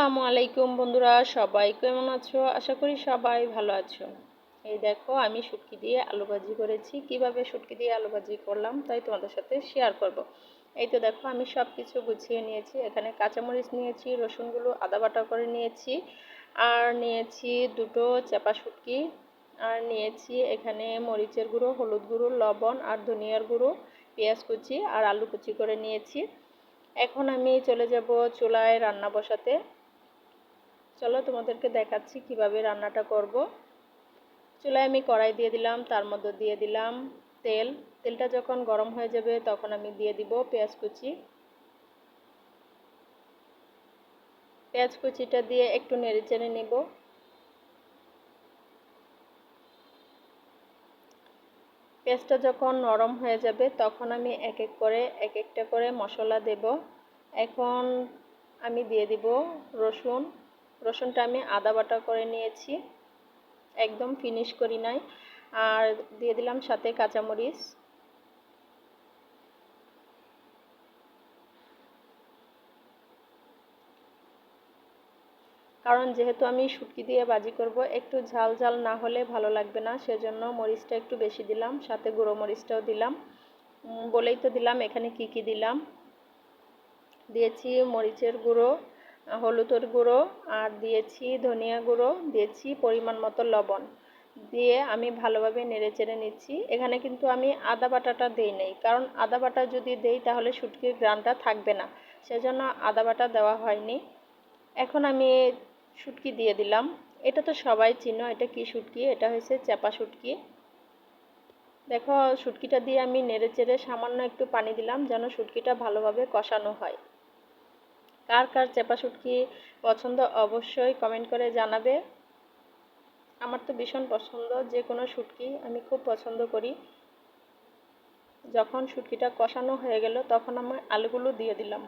আসসালামু আলাইকুম বন্ধুরা, সবাই কেমন আছো? আশা করি সবাই ভালো আছো। এই দেখো, আমি শুটকি দিয়ে আলু ভাজি করেছি। কীভাবে শুটকি দিয়ে আলু ভাজি করলাম, তাই তোমাদের সাথে শেয়ার করব। এই তো দেখো, আমি সব কিছু গুছিয়ে নিয়েছি। এখানে কাঁচামরিচ নিয়েছি, রসুনগুলো আদা বাটা করে নিয়েছি, আর নিয়েছি দুটো চাপা শুটকি, আর নিয়েছি এখানে মরিচের গুঁড়ো, হলুদ গুঁড়ো, লবণ, আর ধনিয়ার গুঁড়ো, পেঁয়াজ কুচি, আর আলু কুচি করে নিয়েছি। এখন আমি চলে যাব চুলায় রান্না বসাতে। চলো তোমাদেরকে দেখাচ্ছি কীভাবে রান্নাটা করব। চুলায় আমি কড়াই দিয়ে দিলাম, তার মধ্যে দিয়ে দিলাম তেল। তেলটা যখন গরম হয়ে যাবে তখন আমি দিয়ে দিব পেঁয়াজ কুচি। পেঁয়াজ কুচিটা দিয়ে একটু নেড়ে চেড়ে নেব। পেঁয়াজটা যখন নরম হয়ে যাবে তখন আমি এক এক করে, এক একটা করে মশলা দেব। এখন আমি দিয়ে দিব রসুন। রসুনটা আমি আদা বাটা করে নিয়েছি। একদম ফিনিশ করি নাই। আর দিয়ে দিলাম সাথে কাঁচামরিচ। কারণ যেহেতু আমি শুটকি দিয়ে বাজি করব, একটু ঝাল ঝাল না হলে ভালো লাগবে না, সেজন্য মরিচটা একটু বেশি দিলাম, সাথে গুঁড়ো মরিচটাও দিলাম। বলেই তো দিলাম, এখানে কি কি দিলাম? দিয়েছি মরিচের গুঁড়ো হলুদের গুঁড়ো আর দিয়েছি ধনিয়া গুঁড়ো, দিয়েছি পরিমাণ মতো লবণ। দিয়ে আমি ভালোভাবে নেড়ে চেড়ে নিচ্ছি। এখানে কিন্তু আমি আদা বাটাটা দিই নেই, কারণ আদা বাটা যদি দেই তাহলে শুটকির গ্রানটা থাকবে না, সেজন্য আদা বাটা দেওয়া হয়নি। এখন আমি শুটকি দিয়ে দিলাম। এটা তো সবাই চিনো, এটা কি শুটকি? এটা হয়েছে চাপা শুটকি। দেখো, শুটকিটা দিয়ে আমি নেড়ে চেড়ে সামান্য একটু পানি দিলাম, যেন শুটকিটা ভালোভাবে কষানো হয়। কার কার চেপা শুটকি পছন্দ অবশ্যই কমেন্ট করে জানাবে। আমার তো ভীষণ পছন্দ যে কোনো শুটকি আমি খুব পছন্দ করি। যখন শুটকিটা কষানো হয়ে গেল তখন আমি আলুগুলো দিয়ে দিলাম।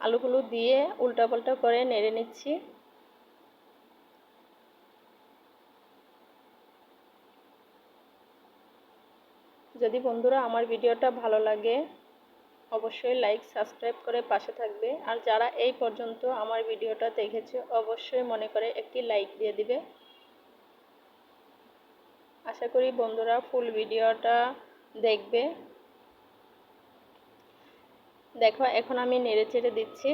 আলুগুলো দিয়ে উল্টাপাল্টা করে নেড়ে নিচ্ছি। যদি বন্ধুরা আমার ভিডিওটা ভালো লাগে অবশ্যই লাইক সাবস্ক্রাইব করে পাশে থাকবে। আর যারা এই পর্যন্ত আমার ভিডিওটা দেখেছে, অবশ্যই মনে করে একটি লাইক দিয়ে দিবে। আশা করি বন্ধুরা ফুল ভিডিওটা দেখবে। দেখো, এখন আমি নেড়ে চেড়ে দিচ্ছি।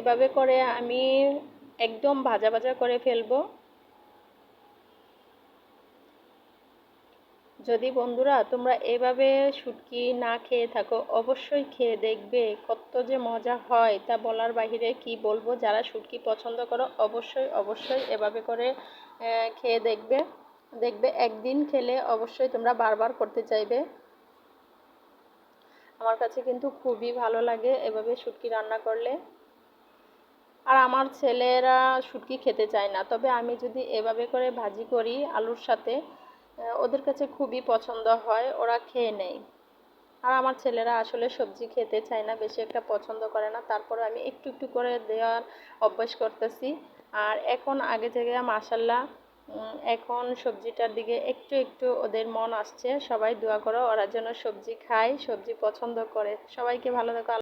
এভাবে করে আমি একদম ভাজা ভাজা করে ফেলব। যদি বন্ধুরা তোমরা এভাবে শুটকি না খেয়ে থাকো, অবশ্যই খেয়ে দেখবে কত যে মজা হয়। তা বলার বাহিরে কি বলব? যারা শুটকি পছন্দ করো, অবশ্যই অবশ্যই এভাবে করে খেয়ে দেখবে। দেখবে একদিন খেলে অবশ্যই তোমরা বারবার করতে চাইবে। আমার কাছে কিন্তু খুবই ভালো লাগে এভাবে শুটকি রান্না করলে। আর আমার ছেলেরা শুটকি খেতে চায় না। তবে আমি যদি এভাবে করে ভাজি করি আলুর সাথে ওদের কাছে খুবই পছন্দ হয়, ওরা খেয়ে নেয়। আর আমার ছেলেরা আসলে সবজি খেতে চায় না, বেশি একটা পছন্দ করে না। তারপরে আমি একটু একটু করে দেওয়ার অভ্যাস করতেছি। আর এখন আগে থেকে মাসাল্লাহ এখন সবজিটার দিকে একটু একটু ওদের মন আসছে। সবাই দোয়া করো, ওরা যেন সবজি খায়, সবজি পছন্দ করে। সবাইকে ভালো থাকো